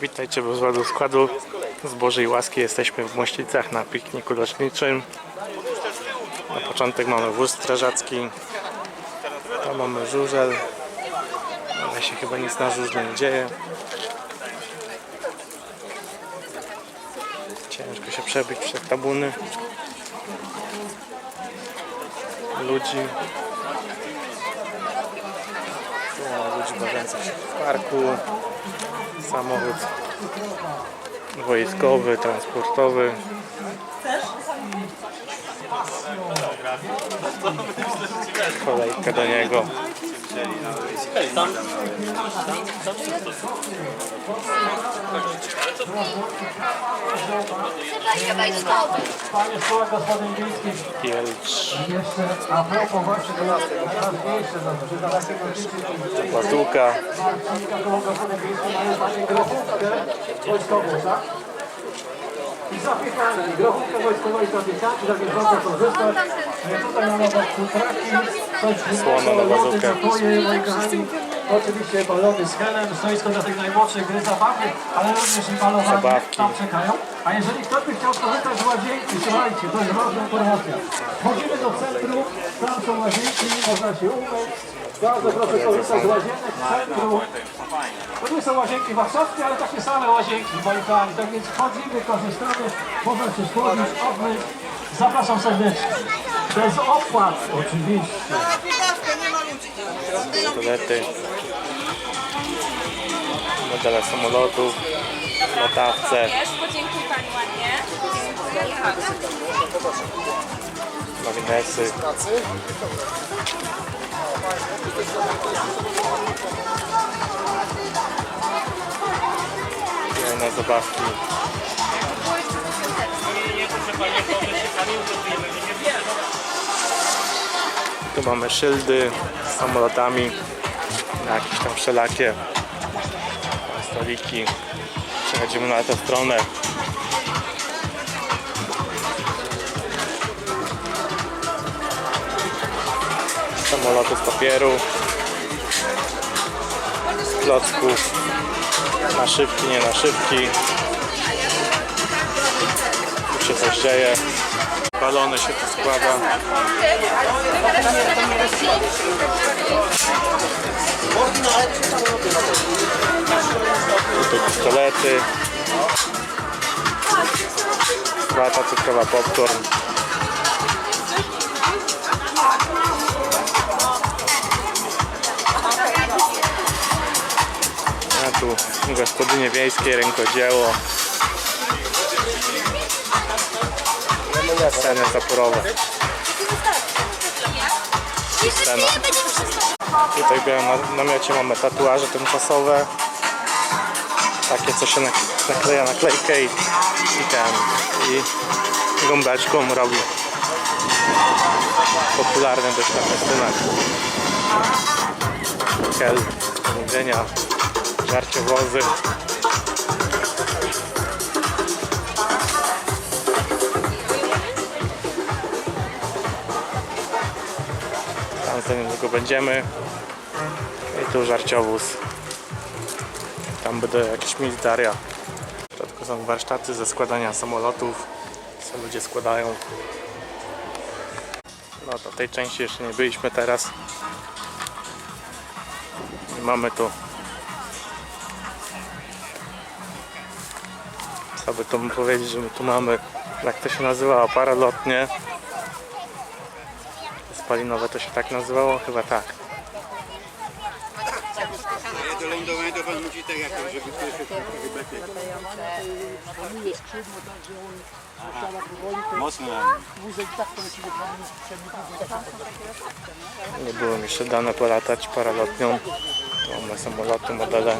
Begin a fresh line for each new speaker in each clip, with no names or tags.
Witajcie w rozkładu składu. Z Bożej łaski jesteśmy w Moślicach na pikniku roczniczym. Na początek mamy wóz strażacki. Tam mamy żużel. Ale się chyba nic na żużlu nie dzieje. Ciężko się przebić przez tabuny ludzi. Tu mamy ludzi bawiących w parku. Samochód wojskowy, transportowy. Kolejka do niego.
Sebastian Wojskowy.
Panie Szkoła Gospodyń Wiejskich,
Pielcz,
jeszcze a propos właśnie to najważniejsze, no, że dla takiego dzieci
Bazuka,
Marcinka Koło Gospodyń Wiejskich mają Panie wojskową, tak? I grochówkę wojskową i zapiekane, i proszę korzystać. Tutaj mamy was futraki, coś
Słona na bazukę.
Oczywiście balony z helem, stoisko dla tych najmłodszych, gry zabawy, ale również i balowanie
Zabawki.
tam czekają. A jeżeli ktoś by chciał skorzystać z łazienki, słuchajcie, to jest ważna informacja. Wchodzimy do centrum, tam są łazienki, można się umyć. Bardzo proszę korzystać z łazienek w centrum. To nie są łazienki warszawskie, ale takie same łazienki, moi kochani. Tak więc wchodzimy, korzystamy, można się schłodzić, obmyć. Zapraszam serdecznie. Bez opłat oczywiście.
Pistolety, modele samolotów, latawce,
podziękuj Pani ładnie.
marginesy. Kolejne zabawki. Tu mamy szyldy samolotami, jakieś tam wszelakie stoliki. Przechodzimy na tę stronę. Samoloty z papieru, klocków, naszywki, nie naszywki. Dzieje. Balony się tu składa. Tutaj pistolety. Wata cukrowa popcorn. A tu gospodynie wiejskie, rękodzieło. Sceny zaporowe. Scena. Tutaj w białym na- namiocie mamy tatuaże tymczasowe. Takie, co się nak- nakleja naklejkę i, i ten. I gąbeczką robi. Popularny dość na festynach. Kel, jedzenia, żarciowozy. Tam niedługo będziemy. I tu żarciowóz. Tam będą jakieś militaria. W środku są warsztaty ze składania samolotów. Co ludzie składają. No to tej części jeszcze nie byliśmy teraz. I mamy tu co by tu powiedzieć, że my tu mamy jak to się nazywa paralotnie spalinowe to się tak nazywało? Chyba tak.
Do lądowania to pan musi tak jakoś, żeby to bezpiecznie. Mocno.
Nie było mi jeszcze dane polatać paralotnią. Mamy samoloty, modele.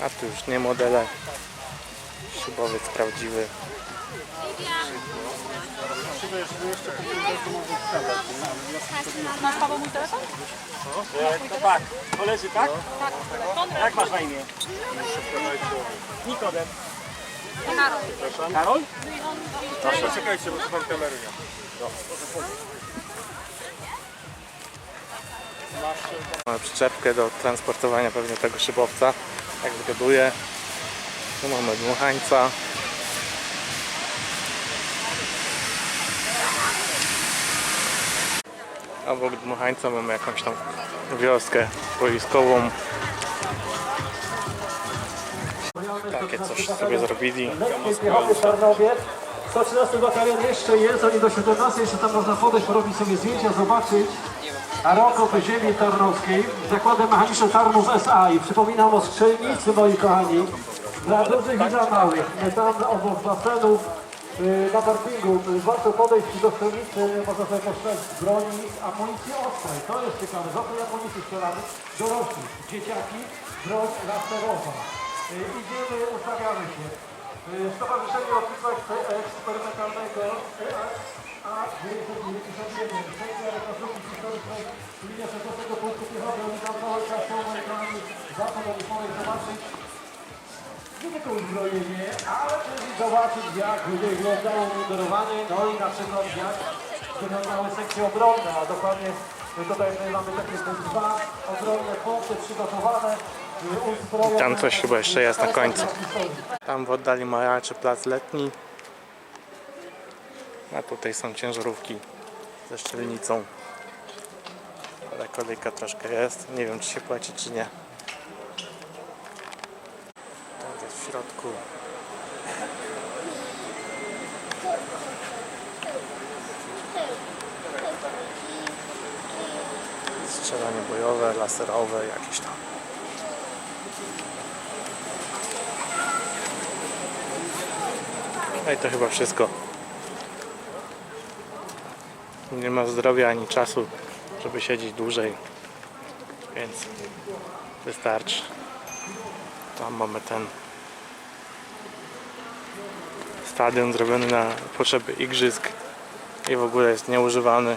A tu już nie modele. Szybowiec prawdziwy.
Masz Paweł mój telefon?
To tak, koledzy, tak? Jak masz na imię? Nikodem.
Karol?
Mamy przyczepkę do transportowania pewnie tego szybowca, jak zgaduję. Tu mamy dmuchańca. Obok dmuchańca mamy jakąś tam wioskę boiskową. Takie coś sobie zrobili.
Tarnowiec. 113 batalion jeszcze jest, oni do 17 jeszcze tam można podejść, porobić sobie zdjęcia, zobaczyć. A rok po ziemi tarnowskiej, Zakładem Mechanicznym Tarnów SA i przypominam o strzelnicy, moi kochani, dla dużych i dla małych. Tam obok basenów y, na parkingu y, warto podejść do strzelnicy, można sobie postrzelać z broni, amunicji ostrej. To jest ciekawe, z jakiej amunicji strzelamy? Dorośli, dzieciaki, broń laserowa. Y, Idziemy, ustawiamy się. Stowarzyszenie Ekspe- Eksperymentalnego a czas są mojkami zapad oni zobaczyć nie tylko uzbrojenie, ale też i zobaczyć jak wyglądało mundurowane, no i na przykład jak wyglądały sekcje obronne, a dokładnie tutaj mamy takie dwa obronne punkty przygotowane, y, uzbrojone.
Tam coś chyba jeszcze jest na końcu. Tam w oddali majaczy plac letni. A tutaj są ciężarówki ze szczelnicą. Kolejka troszkę jest. Nie wiem czy się płaci czy nie. Tak jest w środku. Strzelanie bojowe, laserowe, jakieś tam. No i to chyba wszystko. Nie ma zdrowia ani czasu, żeby siedzieć dłużej, więc wystarczy. Tam mamy ten stadion zrobiony na potrzeby igrzysk i w ogóle jest nieużywany.